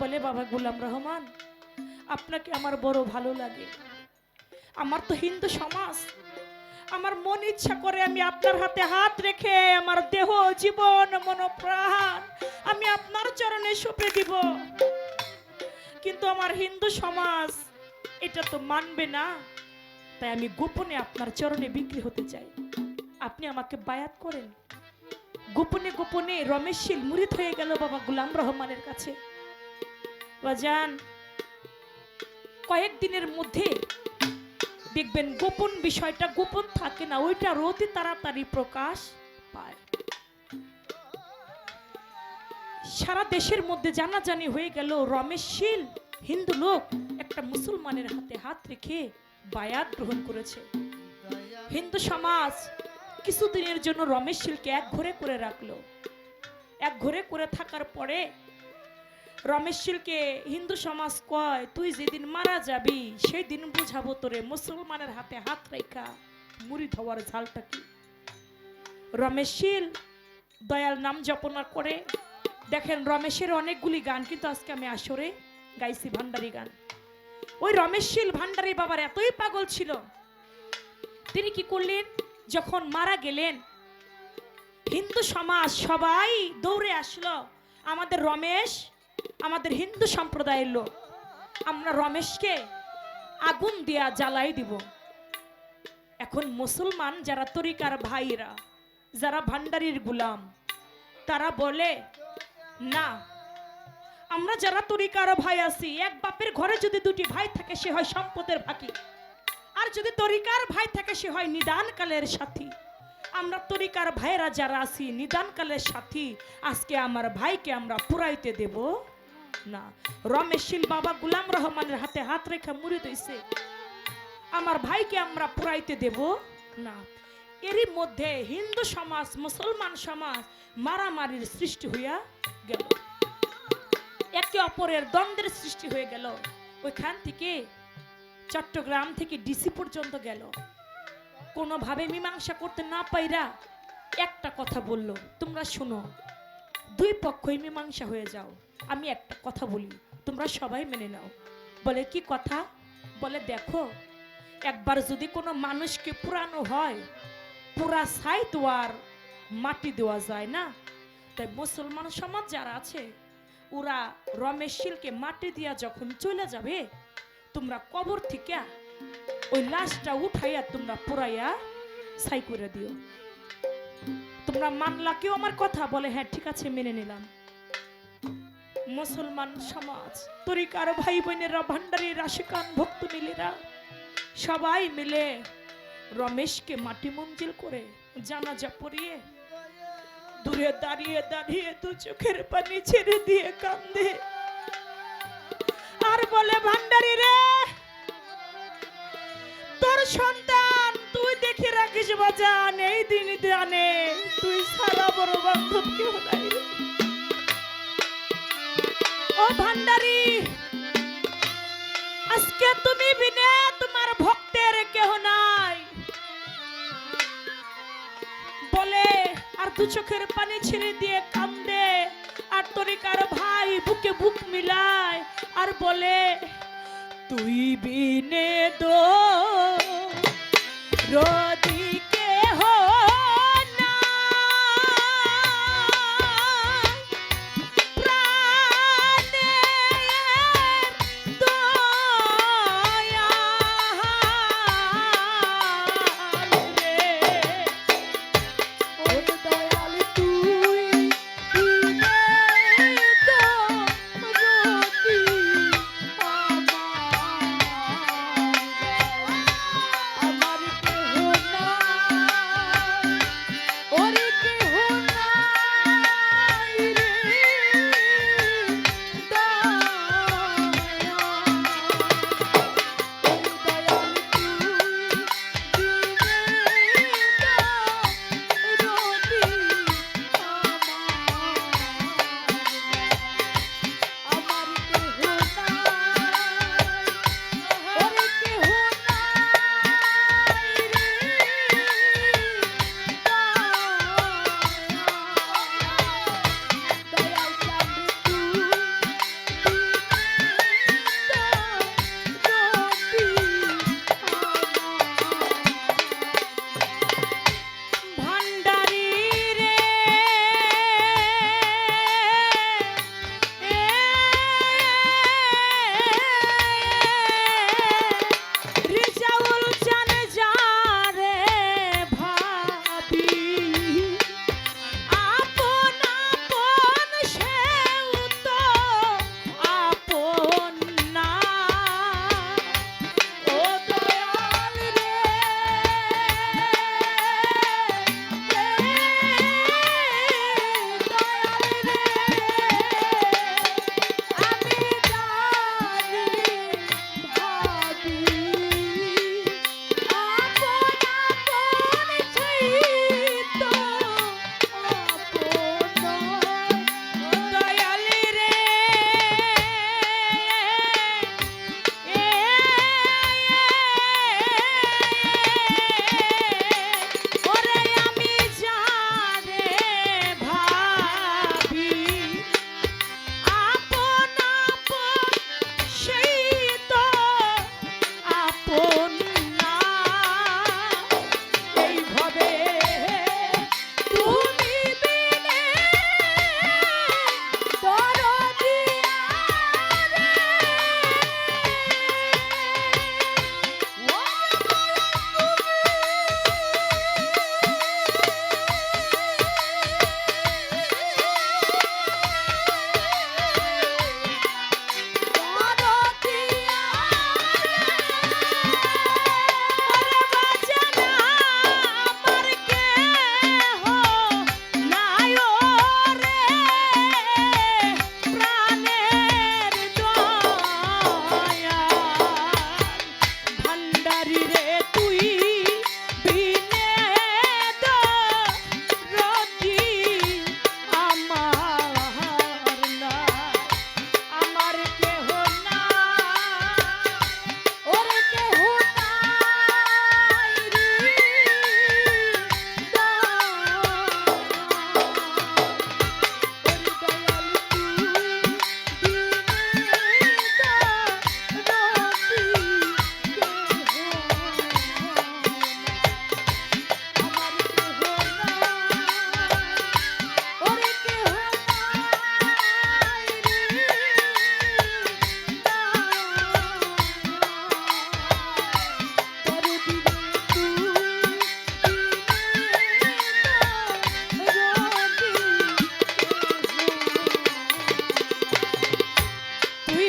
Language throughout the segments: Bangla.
বলে, বাবা গুলাম রহমান, আপনাকে আমার বড় ভালো লাগে। আমার তো হিন্দু সমাজ। আমার মন ইচ্ছা করে আমি আপনার হাতে হাত রেখে আমার দেহ, জীবন মন প্রাণ আমি আপনার চরণে সঁপে দিব। কিন্তু আমার হিন্দু সমাজ এটা তো মানবে না। তাই আমি গোপনে আপনার চরণে বিক্রি হতে চাই। আপনি আমাকে বায়াত করেন। গোপনে গোপনে রমেশ শীল মুরিদ হয়ে গেল বাবা গুলাম রহমানের কাছে। বাজান কয়েকদিনের মধ্যে দেখবেন গোপন বিষয়টা গোপন থাকে না, ওইটা অতি তাড়াতাড়ি প্রকাশ পায়। সারা দেশের মধ্যে জানাজানি হয়ে গেল, রমেশ শীল, হিন্দু লোক, একটা মুসলমানের হাতে হাত রেখে বায়াত গ্রহণ করেছে। হিন্দু সমাজ কিছুদিনের জন্য রমেশ শীলকে এক ঘরে করে রাখল। এক ঘরে করে থাকার পরে রমেশ শীলকে, হিন্দু সমাজ কয়, তুই যেদিন মারা যাবি সেই দিন বুঝাবো তোরে, মুসলমানের হাতে হাত রেখা মুড়ি ধোয়ার ঝালটা কি? রমেশ শীল দয়াল নাম জপনা করে, দেখেন রমেশের অনেকগুলি গান, কিন্তু আজকে আমি আসরে গাইছি ভান্ডারি গান। ওই রমেশ শীল ভান্ডারি বাবার এতই পাগল ছিল, তিনি কি করলেন? যখন মারা গেলেন, হিন্দু সমাজ সবাই দৌড়ে আসলো, আমাদের রমেশ আমাদের হিন্দু সম্প্রদায়ের লোক, আমরা রমেশকে আগুন দিয়া জ্বালাই দিব। এখন মুসলমান যারা তরিকার ভাইরা, যারা ভান্ডারির গুলাম, তারা বলে, না, আমরা যারা তরিকার ভাই আছি, এক বাপের ঘরে যদি দুটি ভাই থাকে, সে হয় সম্পদের ভাগী আর যদি তরিকার ভাই থাকে, সে হয় নিদানকালের সাথী। আমরা তরিকার ভাইরা যারা আছি, নিদানকালের সাথী, আজকে আমার ভাইকে আমরা পুরাইতে দেব। না রমেশ শীল বাবা গুলাম রহমানের হাতে হাত রেখা মুড়ি দইছে আমার ভাইকে আমরা পুরাইতে দেব। না, এরই মধ্যে হিন্দু সমাজ, মুসলমান সমাজ মারামারির সৃষ্টি হইয়া গেল। একে অপরের দ্বন্দ্বের সৃষ্টি হয়ে গেল। ওইখান থেকে চট্টগ্রাম থেকে ডিসি পর্যন্ত গেল। কোনোভাবে মীমাংসা করতে না পাইরা একটা কথা বলল, তোমরা শোনো, দুই পক্ষই মীমাংসা হয়ে যাও। আমি একটা কথা বলি, তোমরা সবাই মেনে নাও। বলে, কি কথা? বলে, দেখো, একবার যদি কোনো মানুষকে পুরানো হয়, পুরা ছাই তো আর মাটি দেওয়া যায় না? তাই মুসলমান সমাজ যারা আছে, ওরা রমেশ শিলকে মাটি দিয়া যখন চলে যাবে, তোমরা কবর থেকে ওই লাশটা উঠাইয়া তোমরা পুরাইয়া ছাই করে দিও। তোমরা মানলা কেউ আমার কথা বলে হ্যাঁ ঠিক আছে, মেনে নিলাম। মুসলমান সমাজ, তরিকার ভাই বোনেরা ভান্ডারী রাশিকান ভক্ত মিলেরা, সবাই মিলে রমেশকে মাটি মঞ্জিল করে জানাজা পরিয়ে দূরে দাঁড়িয়ে দাঁড়িয়ে দু চোখের পানি ছেড়ে দিয়ে কান্দে। আর বলে, ভান্ডারি রে সন্তান, তুই দেখে রাখিস বাজান এই দিন তুই সারা বড় বান্ধব ও ভান্ডারি, আজকে তুমি বিনে তোমার ভক্তের কেহ নাই। বলে, আর দু চোখের পানি ছেড়ে দিয়ে কান্দে, আর তরিকার ভাই বুকে বুক মিলায়, আর বলে, তুই বিনে দো Yo!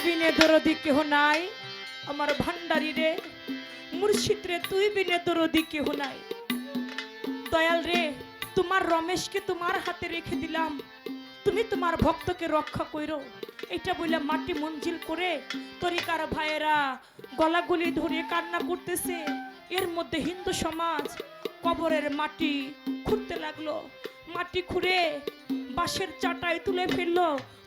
বিনে দরদি কেহ নাই? আমার ভান্ডারি রে, মুর্শিদ রে, তুই বিনে দরদি কেহ নাই? দয়াল রে, তোমার রমেশকে তোমার হাতে রেখে দিলাম। তুমি তোমার ভক্তকে রক্ষা কইরো। এটা বলে মাটি মঞ্জিল করে তরিকার ভাইয়েরা গলাগুলি ধরে কান্না করতেছে। এর মধ্যে হিন্দু সমাজ কবরের মাটি খুঁড়তে লাগল। মাটি খুঁড়ে বাঁশের চাটায় তুলে ফেলল।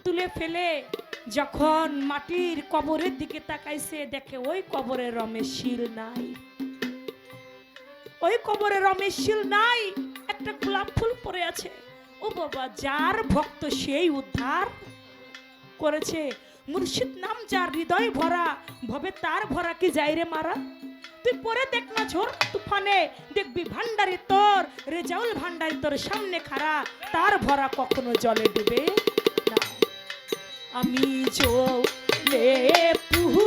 তুলে ফেলে যখন মাটির কবরের দিকে তাকাইছে, দেখে ওই কবরে রমেশ শিল নাই। ওই কবরে রমেশ শিল নাই, একটা গোলাপ ফুল পড়ে আছে। ও বাবা, যার ভক্ত সেই উদ্ধার করেছে। মুর্শিদ নাম যার হৃদয় ভরা, ভবে তার ভরা কি যাই রে মারা? তুই পরে দেখ না ঝোর তুফানে, দেখবি ভান্ডারি তোর, রেজাউল ভান্ডারি তোর সামনে খাড়া, তার ভরা কখনো জলে ডুবে আমি চলে পুহু